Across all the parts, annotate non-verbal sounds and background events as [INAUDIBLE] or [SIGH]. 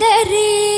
ಮಾದರಿ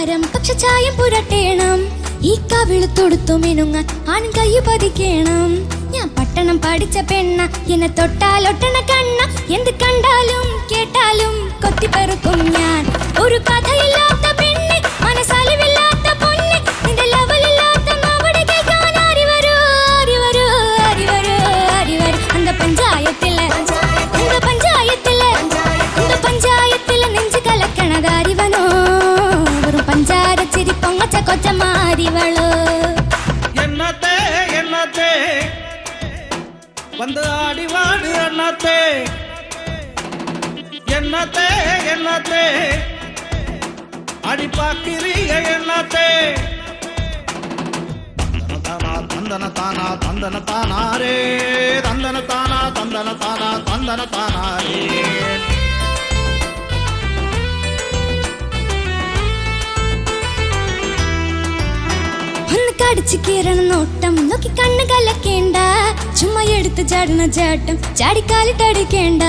ധരം പക്ഷെ ചായം പുരട്ടേണം. ഈ കവിൾ തൊടുത്തു മിനുങ്ങാൻ ആൺ കൈ പതിക്കേണം. ഞാൻ പട്ടണം പഠിച്ച പെണ്ണ എന്നെ തൊട്ടാലൊട്ടണ കണ്ണ. എന്ത് കണ്ടാലും കേട്ടാലും കൊത്തിപ്പെറുക്കും ഞാൻ. ഒരു കഥയില്ലാത്ത കൊച്ചമാരിവളോ என்னத்தே என்னத்தே வந்து ஆடி வாடு அண்ணாத்தே என்னத்தே என்னத்தே அடி பாக்கிறீங்க என்னத்தே தந்தன தந்தன தானா தந்தன தானாரே தந்தன தானா தந்தன தானா தந்தன தானாரே കടിച്ചു കീറണ നോട്ടം. നോക്കി കണ്ണ് കലക്കേണ്ട. ചുമ്മാ എടുത്ത് ചാടണ ചാട്ടം ചാടിക്കാലിട്ടടിക്കേണ്ട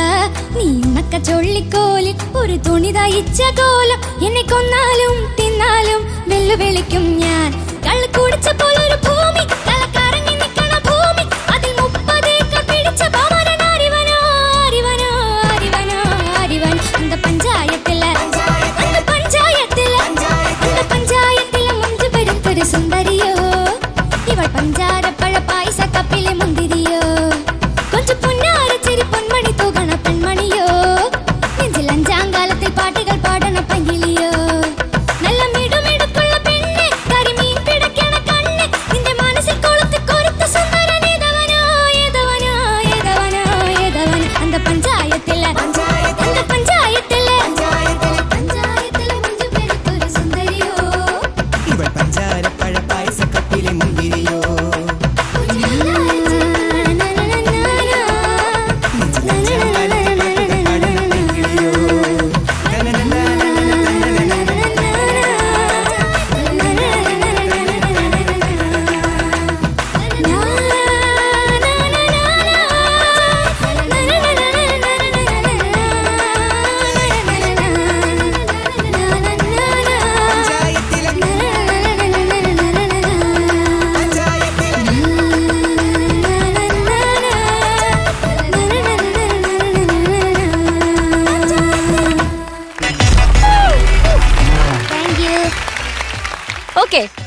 നീ ഉണക്ക ചൊള്ളിക്കോലിൽ ഒരു തുണി തയ്ച്ച കോലം. എന്നെ കൊന്നാലും തിന്നാലും വെല്ലുവിളിക്കും ഞാൻ. കള്ളു കുടിച്ച പോലൊരു ഭൂമി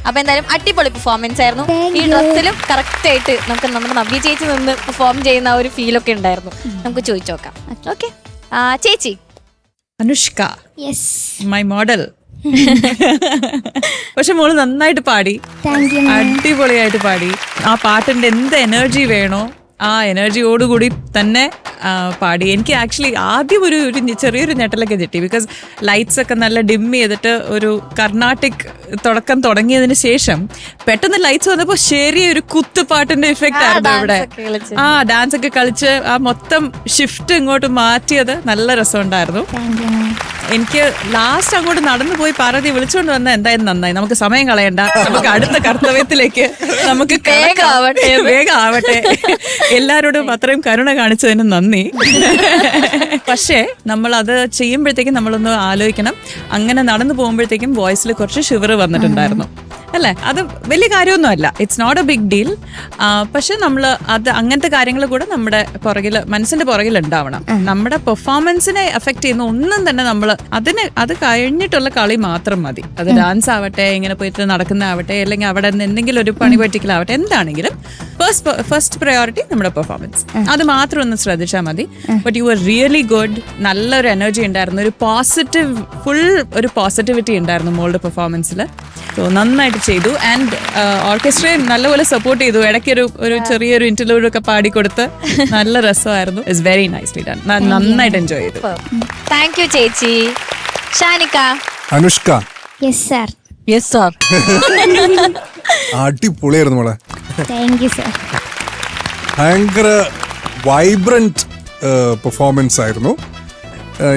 അപ്പൊ എന്തായാലും അടിപൊളി പെർഫോമൻസ് ആയിരുന്നു. ഈ ഡ്രസ്സിലും കറക്റ്റ് ആയിട്ട് നമുക്ക് നമ്മുടെ നവ്യ ചേച്ചി നിന്ന് പെർഫോം ചെയ്യുന്ന ഒരു ഫീൽ ഒക്കെ ഉണ്ടായിരുന്നു. നമുക്ക് ചോദിച്ചു നോക്കാം. ഓക്കെ ചേച്ചി. അനുഷ്ക. My model model. [LAUGHS] പക്ഷെ മോൾ നന്നായിട്ട് പാടി. അടിപൊളിയായിട്ട് പാടി. ആ പാട്ടിന്റെ എന്ത് എനർജി വേണോ ആ എനർജിയോടുകൂടി തന്നെ പാടി. എനിക്ക് ആക്ച്വലി ആദ്യം ഒരു ഒരു ചെറിയൊരു ഞെട്ടലൊക്കെ കിട്ടി. ബിക്കോസ് ലൈറ്റ്സ് ഒക്കെ നല്ല ഡിം ചെയ്തിട്ട് ഒരു കർണാട്ടിക് തുടക്കം തുടങ്ങിയതിന് ശേഷം പെട്ടെന്ന് ലൈറ്റ്സ് വന്നപ്പോൾ ശരിയ ഒരു കുത്തുപാട്ടിന്റെ ഇഫക്റ്റ് ആയിരുന്നു അവിടെ ആ ഡാൻസ് ഒക്കെ കളിച്ച് ആ മൊത്തം ഷിഫ്റ്റ് ഇങ്ങോട്ട് മാറ്റിയത് നല്ല രസമുണ്ടായിരുന്നു. എനിക്ക് ലാസ്റ്റ് അങ്ങോട്ട് നടന്നു പോയി പാർവതി വിളിച്ചുകൊണ്ട് വന്ന എന്തായാലും നന്നായി. നമുക്ക് സമയം കളയണ്ട. നമുക്ക് അടുത്ത കർത്തവ്യത്തിലേക്ക് നമുക്ക് വേഗം ആവട്ടെ. വേഗം ആവട്ടെ. എല്ലാരോടും അത്രയും കരുണ കാണിച്ചതിന് നന്ദി. പക്ഷേ നമ്മൾ അത് ചെയ്യുമ്പോഴത്തേക്കും നമ്മളൊന്ന് ആലോചിക്കണം. അങ്ങനെ നടന്നു പോകുമ്പോഴത്തേക്കും വോയിസിൽ കുറച്ച് ഷിവർ വന്നിട്ടുണ്ടായിരുന്നു. അല്ലേ? അത് വലിയ കാര്യമൊന്നുമല്ല. It's not a big deal പക്ഷെ നമ്മൾ അത് അങ്ങനത്തെ കാര്യങ്ങൾ കൂടെ നമ്മുടെ പുറകിൽ മനസ്സിന്റെ പുറകിൽ ഉണ്ടാവണം. നമ്മുടെ പെർഫോമൻസിനെ എഫക്ട് ചെയ്യുന്ന ഒന്നും തന്നെ നമ്മൾ അതിന് അത് കഴിഞ്ഞിട്ടുള്ള കളി മാത്രം മതി. അത് ഡാൻസ് ആവട്ടെ ഇങ്ങനെ പോയിട്ട് നടക്കുന്ന അല്ലെങ്കിൽ അവിടെ നിന്ന് എന്തെങ്കിലും ഒരു പണി പറ്റിക്കലാവട്ടെ എന്താണെങ്കിലും ഫസ്റ്റ് ഫസ്റ്റ് പ്രയോറിറ്റി നമ്മുടെ പെർഫോമൻസ് അത് മാത്രം ഒന്ന് ശ്രദ്ധിച്ചാൽ മതി. But you are really good നല്ലൊരു എനർജി ഉണ്ടായിരുന്നു. ഒരു പോസിറ്റീവ് ഫുൾ ഒരു പോസിറ്റിവിറ്റി ഉണ്ടായിരുന്നു മോളുടെ പെർഫോമൻസിൽ സോ നന്നായിട്ട് ചെയ്തു. ആൻഡ് ഓർക്കസ്ട്രയെ നല്ലപോലെ സപ്പോർട്ട് ചെയ്തു. ഇടയ്ക്കൊരു ഒരു ചെറിയൊരു ഇന്റർലൂഡ് ഒക്കെ പാടിക്കൊടുത്ത് നല്ല രസമായിരുന്നു. ഇറ്റ്സ് വെരി നൈസ്ലി ഡൺ നന്നായിട്ട് എൻജോയ് ചെയ്തു. താങ്ക് യു ചേച്ചി. Shanikka. Anushka. Yes sir yes sir അടിപൊളിയായിരുന്നു മോളെ. താങ്ക് യു സാർ ഭയങ്കര വൈബ്രന്റ് പെർഫോമൻസ് ആയിരുന്നു. ആ,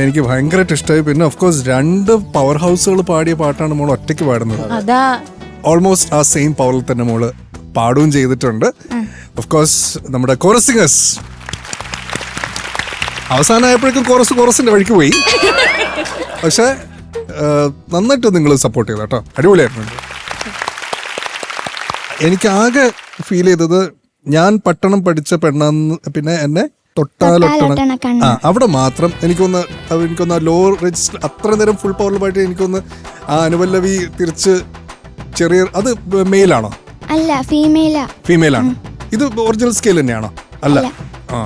എനിക്ക് ഭയങ്കരമായിട്ട് ഇഷ്ടമായി പിന്നെ ഓഫ് കോഴ്സ് രണ്ട് പവർ ഹൗസുകൾ പാടിയ പാട്ടാണ് മോൾ ഒറ്റയ്ക്ക് പാടുന്നത്. ഓൾമോസ്റ്റ് ആ സെയിം പവറിൽ തന്നെ മോൾ പാടുകയും ചെയ്തിട്ടുണ്ട്. ഓഫ് കോഴ്സ് നമ്മുടെ കോറസിംഗേഴ്സ് അവസാനമായപ്പോഴേക്കും കോറസ് കോറസിന്റെ വഴിക്ക് പോയി. പക്ഷെ നന്നായിട്ട് നിങ്ങൾ സപ്പോർട്ട് ചെയ്തു കേട്ടോ. അടിപൊളിയായിരുന്നു എനിക്കാകെ ഫീൽ ചെയ്തത് ഞാൻ പട്ടണം പഠിച്ച പെണ്ണെന്ന് പിന്നെ എന്നെ തൊട്ടാലൊട്ടണം. ആ അവിടെ മാത്രം എനിക്കൊന്ന് എനിക്കൊന്ന് എനിക്കൊന്ന് ലോ രജിസ്റ്റർ അത്ര നേരം ഫുൾ പവറിലുമായിട്ട് എനിക്കൊന്ന് ആ അനുപല്ലവി തിരിച്ച് ചെറിയ അത് മെയിലാണോ അല്ല ഫീമെയിലാ ഫീമെയിൽ ആണ്. ഇത് ഒറിജിനൽ സ്കെയിൽ തന്നെയാണോ? അല്ല. ആ.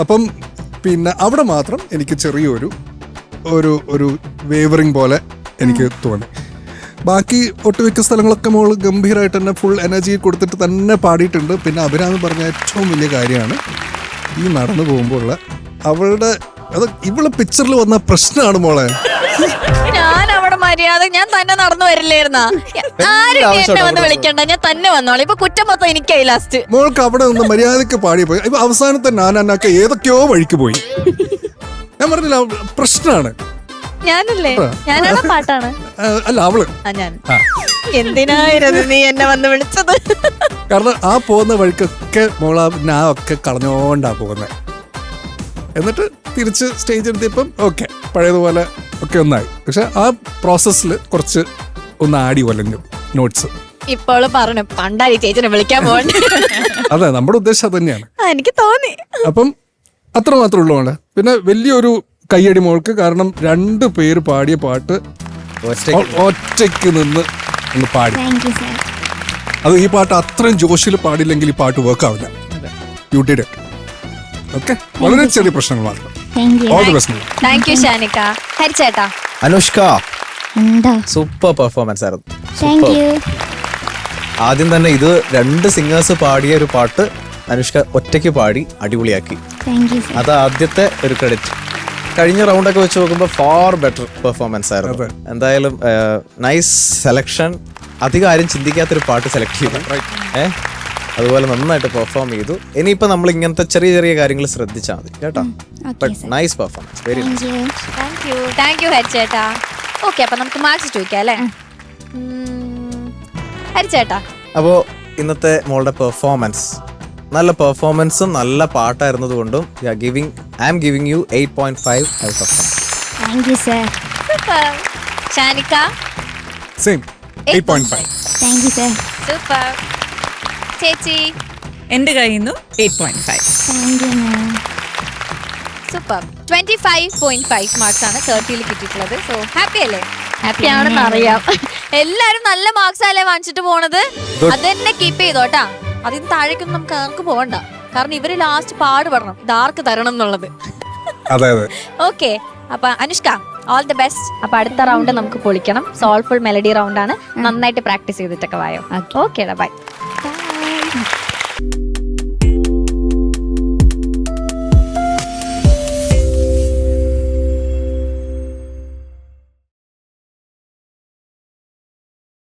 അപ്പം പിന്നെ അവിടെ മാത്രം എനിക്ക് ചെറിയൊരു ഒരു ഒരു വേവറിങ് പോലെ എനിക്ക് തോന്നി. ബാക്കി ഒട്ടുമിക്ക സ്ഥലങ്ങളൊക്കെ മോൾ ഗംഭീരമായിട്ട് തന്നെ ഫുൾ എനർജി കൊടുത്തിട്ട് തന്നെ പാടിയിട്ടുണ്ട്. പിന്നെ അഭിരാമി പറഞ്ഞ ഏറ്റവും വലിയ കാര്യമാണ് ഈ നടന്നു പോകുമ്പോൾ ഉള്ള അവളുടെ അത് ഇവളെ പിക്ചറിൽ വന്ന പ്രശ്നമാണ് മോളെ. ഞാൻ അവിടെ മര്യാദ ഞാൻ തന്നെ നടന്നു വരില്ലായിരുന്ന. ആരും എന്നെ വന്ന് വിളിക്കണ്ട. ഞാൻ തന്നെ വന്നോളാം ഇപ്പൊ കുറ്റം മൊത്തം എനിക്കായി ലാസ്റ്റ് മോൾക്ക് അവിടെ നിന്ന് മര്യാദയ്ക്ക് പാടി പോയി ഇപ്പൊ അവസാനത്തെ നാനൊക്കെ ഏതൊക്കെയോ വഴിക്ക് പോയി. ഞാൻ പറഞ്ഞില്ല പ്രശ്നമാണ് ഞാനല്ലേ? ഞാനാണ് പാട്ടാണ്? അല്ല അവൾ. ആ ഞാൻ. ആ. എന്തിനായിരുന്നു നീ എന്നെ വന്ന് വിളിച്ചത്? കാരണം ആ പോകുന്ന വഴിക്കൊക്കെ മോള ഞാൻ ഒക്കെ കളഞ്ഞോണ്ടാ പോകുന്നത് എന്നിട്ട് തിരിച്ച് സ്റ്റേജ് എടുത്തിപ്പം ഓക്കെ പഴയതുപോലെ ഒക്കെ ഒന്നായി. പക്ഷെ ആ പ്രോസസ്സിൽ കുറച്ച് ഒന്ന് ആടി വലഞ്ഞു നോട്ട്സ് ഇപ്പോൾ പറഞ്ഞു പണ്ടായി ചേച്ചിനെ വിളിക്കാൻ പോകണ്ട. അതെ നമ്മുടെ ഉദ്ദേശം അത് തന്നെയാണ്. ആ, എനിക്ക് തോന്നി. അപ്പം അത്ര മാത്രമേ ഉള്ളൂ പിന്നെ വലിയൊരു കയ്യടി മോൾക്ക് കാരണം രണ്ട് പേര് പാടിയ പാട്ട് ഒറ്റയ്ക്ക്. നിന്ന് ഒന്ന് പാടി. യു അത് ഈ പാട്ട് അത്രയും ജോഷിൽ പാടില്ലെങ്കിൽ ഈ പാട്ട് വർക്ക് ആവില്ല. ബ്യൂട്ടിയുടെ ഓക്കെ വളരെ ചെറിയ പ്രശ്നങ്ങൾ മാത്രം. Thank you all the best thank you Shanikka. ഹരിച്ചേട്ടാ. Anushka. Super performance ആയിരുന്നു. യു ആദ്യം തന്നെ ഇത് രണ്ട് സിംഗേഴ്സ് പാടിയ ഒരു പാട്ട് അനുഷ്ക ഒറ്റയ്ക്ക് പാടി അടിപൊളിയാക്കി. യു അത് ആദ്യത്തെ ഒരു ക്രെഡിറ്റ് കഴിഞ്ഞ റൗണ്ട് ഒക്കെ വെച്ച് നോക്കുമ്പോൾ ഫാർ ബെറ്റർ പെർഫോമൻസ് ആയിരുന്നു. എന്തായാലും നൈസ് സെലക്ഷൻ അധികം ആരും ചിന്തിക്കാത്തൊരു പാട്ട് സെലക്ട് ചെയ്തു. ഏ അതുപോലെ നന്നായിട്ട് പെർഫോം ചെയ്തു. ഇനിയിപ്പോൾ നമ്മൾ ഇങ്ങനത്തെ ചെറിയ ചെറിയ കാര്യങ്ങൾ ശ്രദ്ധിച്ചാൽ മതി. കേട്ടോ? നൈസ് പെർഫോമൻസ് വെരി അപ്പോ ഹരിച്ചേട്ടാ. ഓക്കെ നമുക്ക് മാർക്സ് ചോദിക്കാം അല്ലേ? ഹരിച്ചേട്ടാ. അപ്പോൾ ഇന്നത്തെ മോളുടെ പെർഫോമൻസ് നല്ല പെർഫോമൻസും നല്ല പാട്ടായിരുന്നതുകൊണ്ടും you are giving I am giving you eight point five out of thank you sir super Shanikka same eight point five thank you sir super ചേച്ചി? എന്റെ കയ്യിൽ നിന്നും eight point five thank you ma'am super twenty five point five marks ആണ് തേർട്ടിയിൽ കിട്ടിയിട്ടുള്ളത്. So happy അല്ലേ? Happy ആണെന്ന് അറിയാം. എല്ലാരും നല്ല മാർക്സ് അല്ലേ വാങ്ങിച്ചിട്ട് പോണത്? അത് തന്നെ കീപ്പ് ചെയ്തോട്ടാ അതിന് താഴേക്കൊന്നും നമുക്ക് ആർക്ക് പോകണ്ട കാരണം ഇവർ ലാസ്റ്റ് പാടുപെടണം ഇത് ആർക്ക് തരണം എന്നുള്ളത്. അതെ അതെ. ഓക്കെ അപ്പൊ അനുഷ്ക ഓൾ ദി ബെസ്റ്റ് അപ്പൊ അടുത്ത റൗണ്ട് നമുക്ക് പൊളിക്കണം. സോൾഫുൾ മെലഡി റൗണ്ട് ആണ്. നന്നായിട്ട് പ്രാക്ടീസ് ചെയ്തിട്ടൊക്കെ വായോ. Okay bye Bye.